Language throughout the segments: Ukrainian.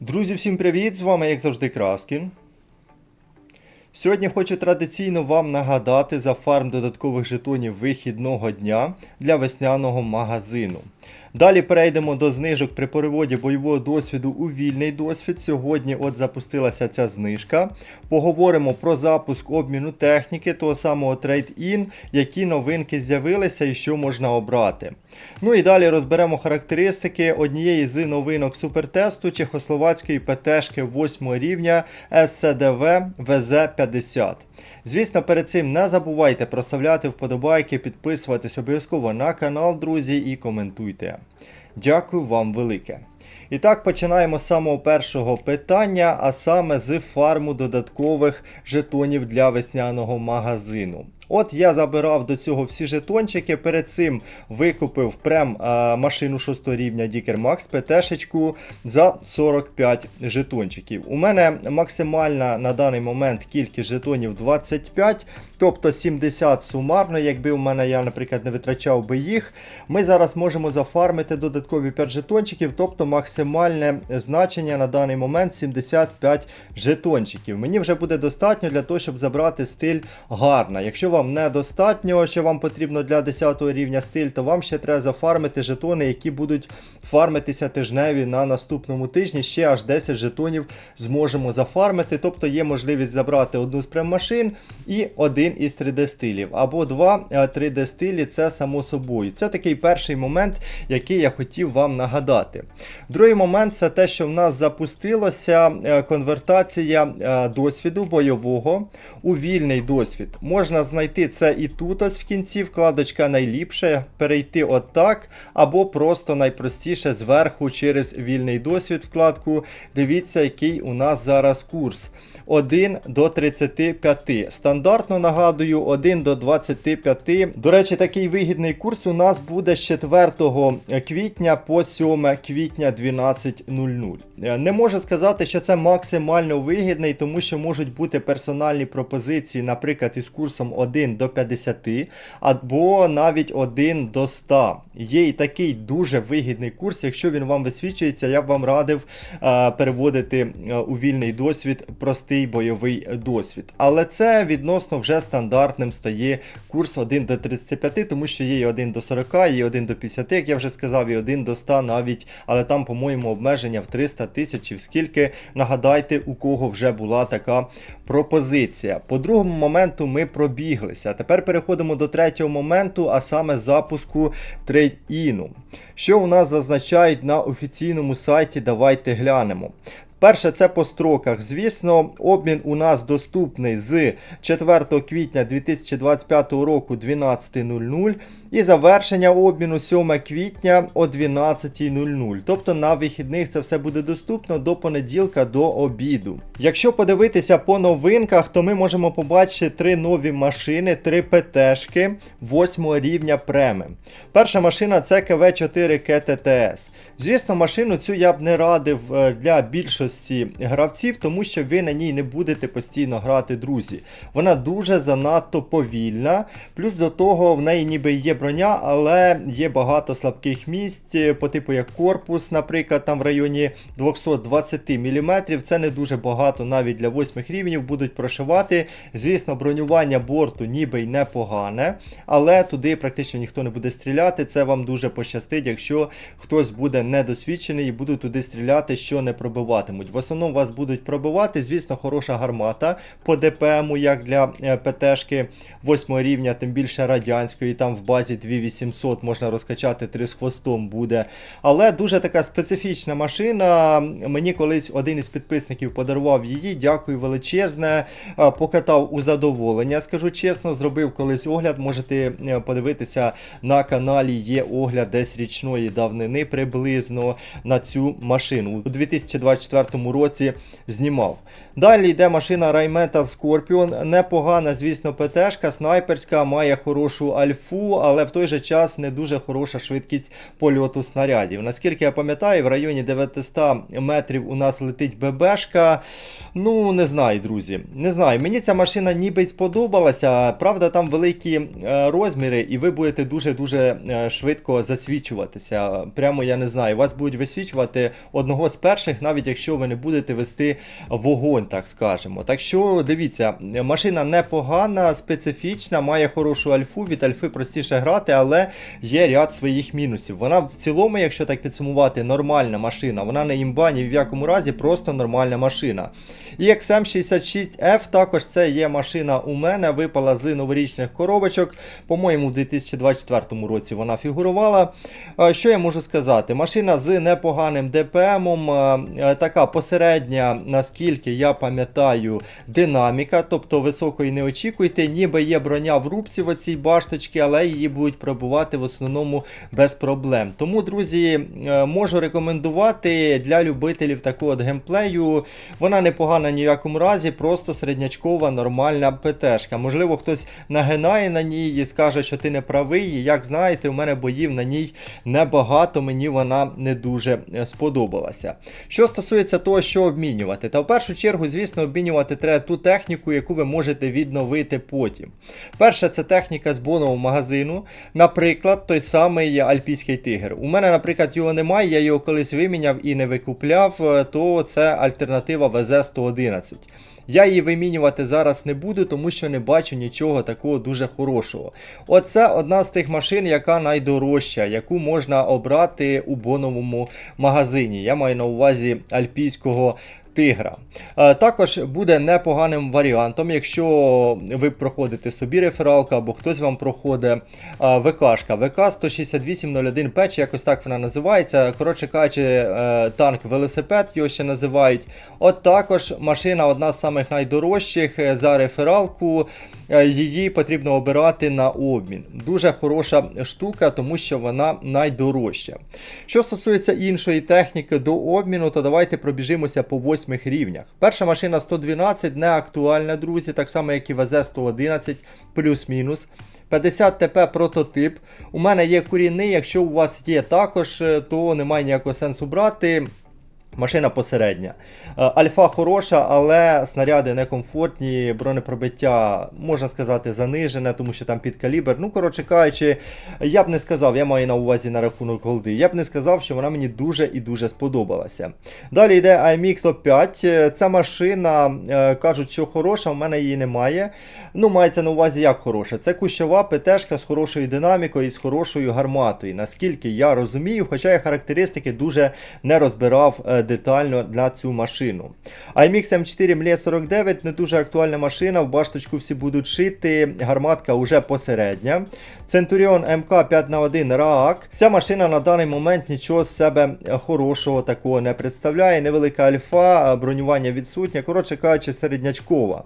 Друзі, всім привіт! З вами, як завжди, Краскін. Сьогодні хочу традиційно вам нагадати за фарм додаткових жетонів вихідного дня для весняного магазину. Далі перейдемо до знижок при переводі бойового досвіду у вільний досвід. Сьогодні от запустилася ця знижка. Поговоримо про запуск обміну техніки, того самого Trade-In, які новинки з'явилися і що можна обрати. Ну і далі розберемо характеристики однієї з новинок супертесту чехословацької ПТшки 8 рівня SCDV VZ50. Звісно, перед цим не забувайте проставляти вподобайки, підписуватись обов'язково на канал, друзі, і коментуйте. Дякую вам велике. І так, починаємо з самого першого питання, а саме з фарму додаткових жетонів для весняного магазину. От я забирав до цього всі жетончики. Перед цим викупив прем а, машину 6 рівня Dicker Max ПТшечку за 45 жетончиків. У мене максимальна на даний момент кількість жетонів 25, тобто 70 сумарно. Якби у мене я, наприклад, не витрачав би їх, ми зараз можемо зафармити додаткові 5 жетончиків, тобто максимальне значення на даний момент 75 жетончиків. Мені вже буде достатньо для того, щоб забрати стиль гарна. Якщо вам недостатньо, що вам потрібно для 10 рівня стиль, то вам ще треба зафармити жетони, які будуть фармитися тижневі на наступному тижні. Ще аж 10 жетонів зможемо зафармити. Тобто є можливість забрати одну з прем-машин і один із 3D стилів. Або два 3D стилі, це само собою. Це такий перший момент, який я хотів вам нагадати. Другий момент це те, що в нас запустилося е, конвертація е, досвіду бойового у вільний досвід. Можна знайти це і тут, ось в кінці, вкладочка найліпше, перейти отак, або просто найпростіше зверху через вільний досвід вкладку. Дивіться, який у нас зараз курс. 1 до 35. Стандартно нагадую, 1 до 25. До речі, такий вигідний курс у нас буде з 4 квітня по 7 квітня 12.00. Е, Не можу сказати, що це максимально вигідний, тому що можуть бути персональні пропозиції, наприклад, із курсом 1 до 50, або навіть 1 до 100. Є і такий дуже вигідний курс. Якщо він вам висвічується, я б вам радив е, переводити е, у вільний досвід простий бойовий досвід. Але це відносно вже стандартним стає курс 1 до 35, тому що є і 1 до 40, є 1 до 50, як я вже сказав, і 1 до 100 навіть, але там, по-моєму, обмеження в 300 тисяч, скільки. Нагадайте, у кого вже була така пропозиція. По другому моменту ми пробіглися. Тепер переходимо до третього моменту, а саме запуску трейд-іну. Що у нас зазначають на офіційному сайті, давайте глянемо. Перше, це по строках. Звісно, обмін у нас доступний з 4 квітня 2025 року 12.00 і завершення обміну 7 квітня о 12.00. Тобто на вихідних це все буде доступно до понеділка до обіду. Якщо подивитися по новинках, то ми можемо побачити три нові машини, три ПТшки 8 рівня преми. Перша машина це КВ4 КТТС. Звісно, машину цю я б не радив е, для більшості гравців, тому що ви на ній не будете постійно грати, друзі. Вона дуже занадто повільна. Плюс до того в неї ніби є броня, але є багато слабких місць, е, по типу як корпус, наприклад, там в районі 220 мм. Це не дуже багато навіть для 8 рівнів будуть прошивати. Звісно, бронювання борту ніби й непогане, але туди практично ніхто не буде стріляти. Це вам дуже пощастить, якщо хтось буде недосвідчений і буде туди стріляти, що не пробиватимуть. В основному вас будуть пробивати, звісно, хороша гармата по ДПМу, як для е, ПТшки 8 рівня, тим більше радянської, там в базі 2800 можна розкачати 3 з хвостом буде. Але дуже така специфічна машина. Мені колись один із підписників подарував її. Дякую величезне. Е, Покатав у задоволення, скажу чесно, зробив колись огляд. Можете е, подивитися на каналі. Є огляд десь річної давнини приблизно на цю машину. У 2024 році знімав. Далі йде машина Rheinmetall Scorpion. Непогана, звісно, ПТшка, снайперська, має хорошу альфу, але але в той же час не дуже хороша швидкість польоту снарядів. Наскільки я пам'ятаю, в районі 900 метрів у нас летить ББшка. Ну, не знаю, друзі. Не знаю. Мені ця машина ніби сподобалася. Правда, там великі е, розміри, і ви будете дуже-дуже е, швидко засвічуватися. Прямо я не знаю. Вас будуть висвічувати одного з перших, навіть якщо ви не будете вести вогонь, так скажемо. Так що дивіться, машина непогана, специфічна, має хорошу альфу. Від альфи простіше грати, але є ряд своїх мінусів. Вона в цілому, якщо так підсумувати, нормальна машина. Вона не імба ні в якому разі, просто нормальна машина. І XM66F також це є машина у мене, випала з новорічних коробочок. По-моєму, в 2024 році вона фігурувала. Що я можу сказати? Машина з непоганим ДПМом, така посередня, наскільки я пам'ятаю, динаміка, тобто високої не очікуйте, ніби є броня в рубці в оцій башточці, але її будуть пробувати в основному без проблем. Тому, друзі, е, можу рекомендувати для любителів такого от геймплею. Вона непогана ні в якому разі, просто середнячкова нормальна ПТшка. Можливо, хтось нагинає на ній і скаже, що ти не правий. Як знаєте, у мене боїв на ній небагато, мені вона не дуже е, сподобалася. Що стосується того, що обмінювати, та в першу чергу, звісно, обмінювати треба ту техніку, яку ви можете відновити потім. Перше, це техніка з бонового магазину. Наприклад, той самий Альпійський тигр. У мене, наприклад, його немає, я його колись виміняв і не викупляв, е, то це альтернатива ВЗ-111. Я її вимінювати зараз не буду, тому що не бачу нічого такого дуже хорошого. Оце одна з тих машин, яка найдорожча, яку можна обрати у боновому магазині. Я маю на увазі альпійського. Тигра. Е, Також буде непоганим варіантом, якщо ви проходите собі рефералку або хтось вам проходить е, ВКшка. ВК 16801 П, якось так вона називається. Коротше кажучи, е, танк велосипед його ще називають. От також машина одна з самих найдорожчих за рефералку. Її потрібно обирати на обмін. Дуже хороша штука, тому що вона найдорожча. Що стосується іншої техніки до обміну, то давайте пробіжимося по восьмих рівнях. Перша машина 112 не актуальна, друзі, так само як і ВЗ-111, плюс-мінус. 50 ТП прототип. У мене є корінний, якщо у вас є також, е, то немає ніякого сенсу брати. Машина посередня. Е, Альфа хороша, але снаряди некомфортні, бронепробиття, можна сказати, занижене, тому що там під калібр. Ну, коротше кажучи, я б не сказав, я маю на увазі на рахунок голди. Я б не сказав, що вона мені дуже і дуже сподобалася. Далі йде IMX O5. Е, Ця машина, е, кажуть, що хороша, в мене її немає. Ну, мається на увазі, як хороша. Це кущова ПТшка з хорошою динамікою і з хорошою гарматою. Наскільки я розумію, хоча я характеристики дуже не розбирав детально на цю машину. IMX M4 MLE 49 не дуже актуальна машина, в башточку всі будуть шити, гарматка вже посередня. Centurion MK 5 на 1 RAAC. Ця машина на даний момент нічого з себе хорошого такого не представляє. Невелика альфа, бронювання відсутнє. Коротше кажучи, середнячкова.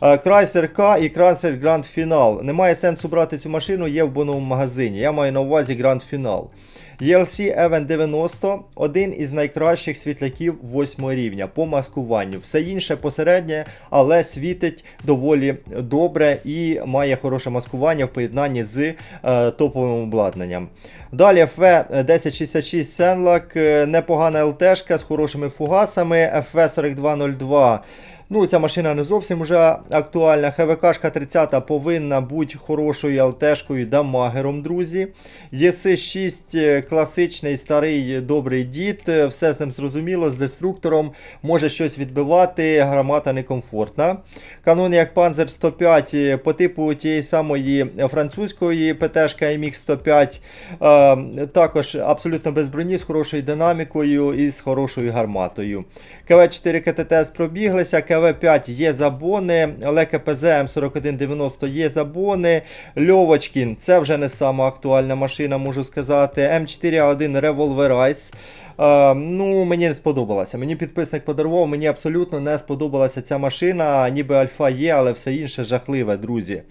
Chrysler K і Chrysler Grand Final. Немає сенсу брати цю машину, є в боновому магазині. Я маю на увазі Grand Final. ELC Event 90 один із найкращих світляків 8 рівня по маскуванню. Все інше посереднє, але світить доволі добре і має хороше маскування в поєднанні з е, топовим обладнанням. Далі FV1066 Senlak, е, непогана ЛТшка з хорошими фугасами, FV4202. Ну, ця машина не зовсім вже актуальна. ХВКшка 30 повинна бути хорошою ЛТшкою дамагером, друзі. ЄС6 класичний старий добрий дід, все з ним зрозуміло, з деструктором може щось відбивати, гармата некомфортна. Канон як Panzer 105 по типу тієї самої французької ПТшка MX 105. Е, також абсолютно без броні, з хорошою динамікою і з хорошою гарматою. КВ4 КТТС пробіглися, КВ5 є забони, але КПЗ М4190 є забони. Льовочкін це вже не сама актуальна машина, можу сказати. М4А1 Revolverize. Е, ну, мені не сподобалося. Мені підписник подарував, мені абсолютно не сподобалася ця машина. Ніби альфа є, але все інше жахливе, друзі.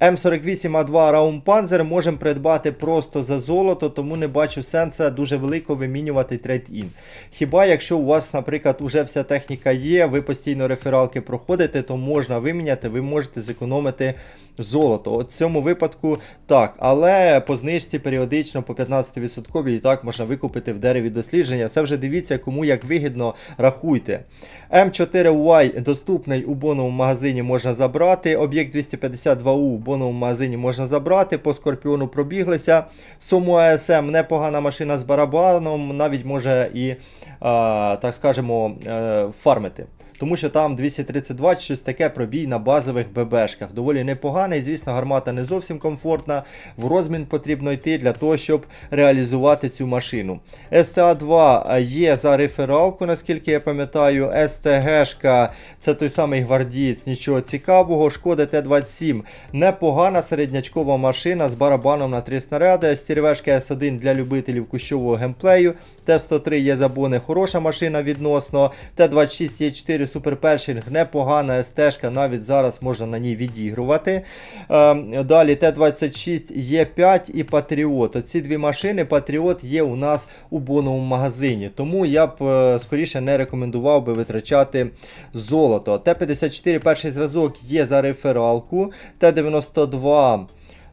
М48А2 Раумпанзер можемо придбати просто за золото, тому не бачу сенсу дуже велико вимінювати трейд-ін. Хіба якщо у вас, наприклад, уже вся техніка є, ви постійно рефералки проходите, то можна виміняти, ви можете зекономити золото. От в цьому випадку так, але по знижці періодично по 15% і так можна викупити в дереві дослідження. Це вже дивіться, кому як вигідно рахуйте. М4Y доступний у боновому магазині можна забрати. Об'єкт 252У у боновому магазині можна забрати. По скорпіону пробіглися. Суму АСМ непогана машина з барабаном, навіть може і, а, так скажемо, е, фармити. Тому що там 232 щось таке пробій на базових ББшках. Доволі непоганий. Звісно, гармата не зовсім комфортна. В розмін потрібно йти для того, щоб реалізувати цю машину. СТА-2 є за рефералку, наскільки я пам'ятаю. СТГшка це той самий гвардієць, нічого цікавого. Шкода Т-27 непогана середнячкова машина з барабаном на три снаряди. Стірвешка С1 для любителів кущового геймплею. Т-103 є забони, хороша машина відносно. Т-26 є 4 суперпершинг, непогана СТ-шка, навіть зараз можна на ній відігрувати. Е, далі Т-26 є 5 і Патріот. Ці дві машини Патріот є у нас у боновому магазині. Тому я б е, скоріше не рекомендував би витрачати золото. Т-54 перший зразок є за рефералку. Т-92.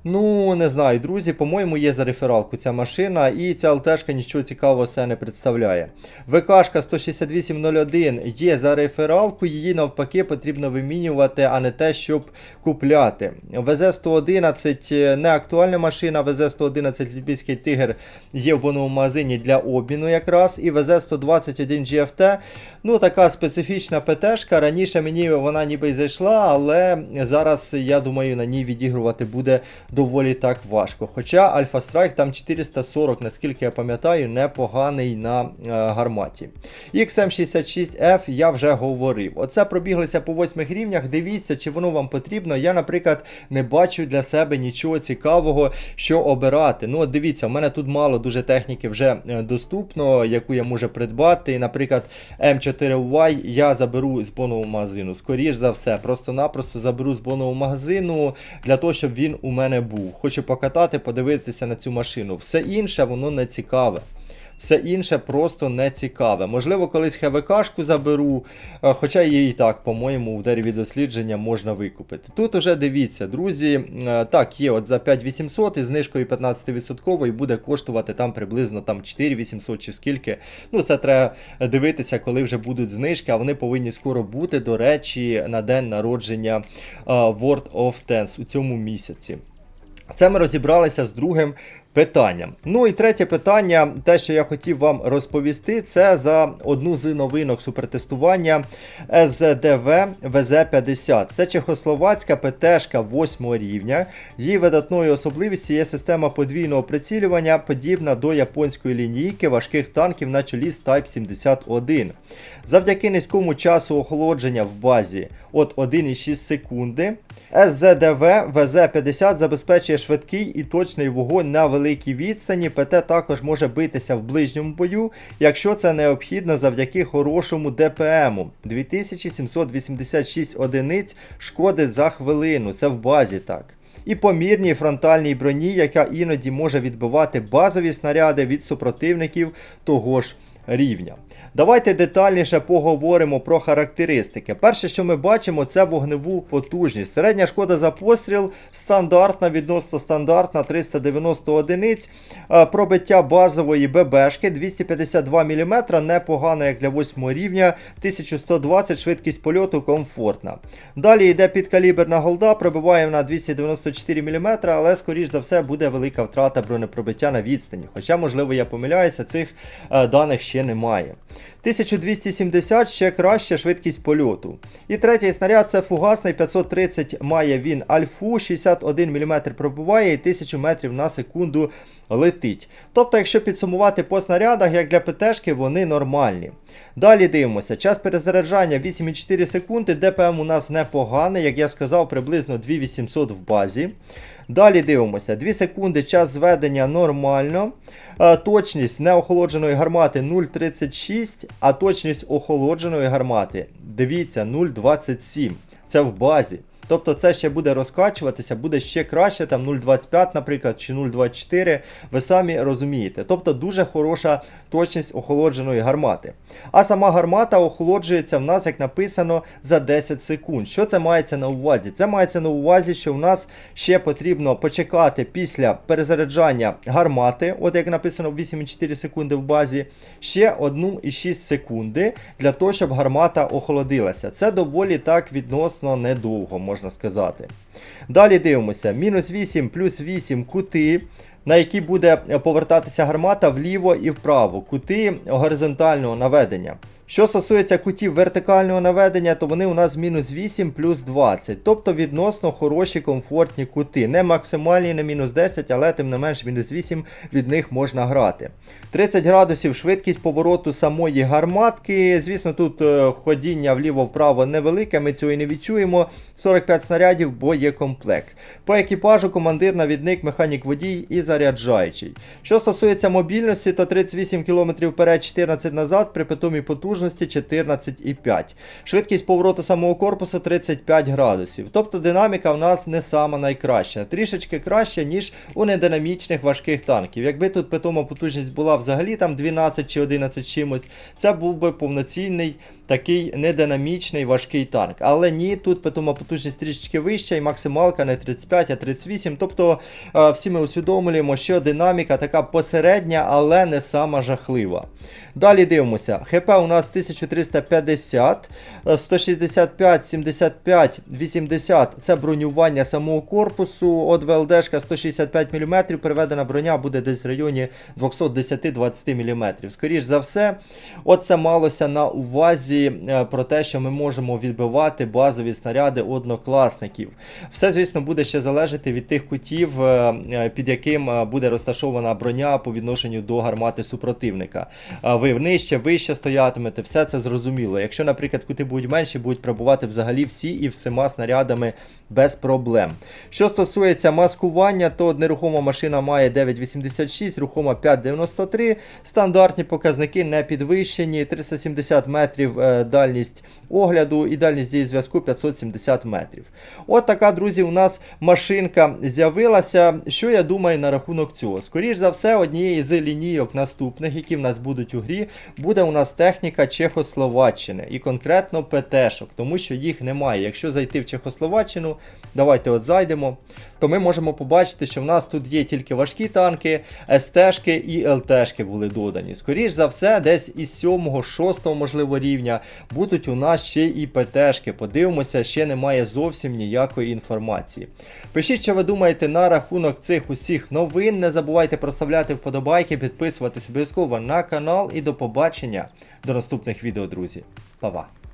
Ну, не знаю, друзі, по-моєму, є за рефералку ця машина, і ця ЛТшка нічого цікавого себе не представляє. ВКшка 16801 є за рефералку, її навпаки потрібно вимінювати, а не те, щоб купляти. ВЗ-111 не актуальна машина, ВЗ-111 Львівський тигр є в боновому магазині для обміну якраз. І ВЗ-121 GFT, ну така специфічна ПТшка. Раніше мені вона ніби й зайшла, але зараз, я думаю, на ній відігрувати буде доволі так важко. Хоча Альфа Страйк там 440, наскільки я пам'ятаю, непоганий на е, гарматі. XM66F я вже говорив. Оце пробіглися по восьмих рівнях. Дивіться, чи воно вам потрібно. Я, наприклад, не бачу для себе нічого цікавого, що обирати. Ну, от дивіться, в мене тут мало дуже техніки вже е, доступно, яку я можу придбати. Наприклад, М4Y я заберу з бонового магазину. Скоріш за все, просто-напросто заберу з бонового магазину для того, щоб він у мене був. Хочу покатати, подивитися на цю машину. Все інше, воно не цікаве. Все інше просто не цікаве. Можливо, колись ХВКшку заберу, е, хоча її і так, по-моєму, в дереві дослідження можна викупити. Тут уже дивіться, друзі, е, так, є от за 5800 із знижкою 15% і буде коштувати там приблизно там 4800 чи скільки. Ну, це треба дивитися, коли вже будуть знижки, а вони повинні скоро бути, до речі, на день народження е, World of Tanks у цьому місяці. Це ми розібралися з другим питанням. Ну і третє питання, те, що я хотів вам розповісти, це за одну з новинок супертестування СЗДВ ВЗ-50. Це чехословацька ПТшка 8 рівня. Її видатною особливістю є система подвійного прицілювання, подібна до японської лінійки важких танків на чолі з Type 71. Завдяки низькому часу охолодження в базі от 1,6 секунди. СЗДВ ВЗ-50 забезпечує швидкий і точний вогонь на великій відстані. ПТ також може битися в ближньому бою, якщо це необхідно завдяки хорошому ДПМу. 2786 одиниць шкодить за хвилину. Це в базі так. І помірній фронтальній броні, яка іноді може відбивати базові снаряди від супротивників того ж рівня. Давайте детальніше поговоримо про характеристики. Перше, що ми бачимо, це вогневу потужність. Середня шкода за постріл стандартна, відносно стандартна 390 одиниць. Е, Пробиття базової ББшки 252 мм, непогано як для 8 рівня, 1120 швидкість польоту комфортна. Далі йде підкаліберна голда, пробиває на 294 мм, але скоріш за все буде велика втрата бронепробиття на відстані. Хоча, можливо, я помиляюся, цих е, даних ще немає. 1270 ще краще швидкість польоту. І третій снаряд це фугасний 530 має він альфу, 61 мм пробуває і 1000 метрів на секунду летить. Тобто, якщо підсумувати по снарядах, як для ПТшки, вони нормальні. Далі дивимося, час перезаряджання 8,4 секунди, ДПМ у нас непоганий, як я сказав, приблизно 2800 в базі. Далі дивимося, 2 секунди час зведення нормально. Е, Точність неохолодженої гармати 0,36, а точність охолодженої гармати, дивіться, 0,27. Це в базі. Тобто це ще буде розкачуватися, буде ще краще, там 0,25, наприклад, чи 0,24. Ви самі розумієте. Тобто дуже хороша точність охолодженої гармати. А сама гармата охолоджується в нас, як написано, за 10 секунд. Що це мається на увазі? Це мається на увазі, що в нас ще потрібно почекати після перезаряджання гармати, от як написано 8,4 секунди в базі, ще 1,6 секунди для того, щоб гармата охолодилася. Це доволі так відносно недовго, можна сказати. Далі дивимося: мінус 8 плюс 8 кути. На які буде повертатися гармата вліво і вправо, кути горизонтального наведення. Що стосується кутів вертикального наведення, то вони у нас мінус 8 плюс 20, тобто відносно хороші комфортні кути. Не максимальні, не мінус 10, але тим не менш мінус 8 від них можна грати. 30 градусів швидкість повороту самої гарматки. Звісно, тут е, ходіння вліво-вправо невелике, ми цього і не відчуємо. 45 снарядів, бо є комплект. По екіпажу командир, навідник, механік водій і заряджаючий. Що стосується мобільності, то 38 км вперед, 14 назад, при питомій потужності 14,5. Швидкість повороту самого корпусу 35 градусів. Тобто динаміка в нас не сама найкраща. Трішечки краще, ніж у нединамічних важких танків. Якби тут питома потужність була взагалі там 12 чи 11 чимось, це був би повноцінний такий нединамічний важкий танк. Але ні, тут потужність трішечки вища і максималка не 35, а 38. Тобто е, всі ми усвідомлюємо, що динаміка така посередня, але не сама жахлива. Далі дивимося. ХП у нас 1350, е, 165, 75, 80 це бронювання самого корпусу. От ВЛДшка 165 мм, переведена броня буде десь в районі 210-20 мм. Скоріш за все, от це малося на увазі е, про те, що ми можемо відбивати базові снаряди однокласників. Все, звісно, буде ще залежати від тих кутів, е, е, під яким буде розташована броня по відношенню до гармати супротивника. Ви нижче, вище стоятимете, все це зрозуміло. Якщо, наприклад, кути будуть менші, будуть пробувати взагалі всі і всіма снарядами без проблем. Що стосується маскування, то нерухома машина має 9,86, рухома 5,93. Стандартні показники не підвищені. 370 метрів дальність огляду і дальність дії зв'язку 570 метрів. От така, друзі, у нас машинка з'явилася. Що я думаю на рахунок цього? Скоріш за все, однією з лінійок наступних, які в нас будуть у грі, буде у нас техніка Чехословаччини і конкретно ПТшок, тому що їх немає. Якщо зайти в Чехословаччину, давайте от зайдемо, то ми можемо побачити, що в нас тут є тільки важкі танки, СТшки і ЛТшки були додані. Скоріш за все, десь із 7-6 можливо рівня будуть у нас ще і ПТшки. Подивимося, ще немає зовсім ніякої інформації. Пишіть, що ви думаєте на рахунок цих усіх новин. Не забувайте проставляти вподобайки, підписуватись обов'язково на канал і до побачення до наступних відео, друзі. Па-па!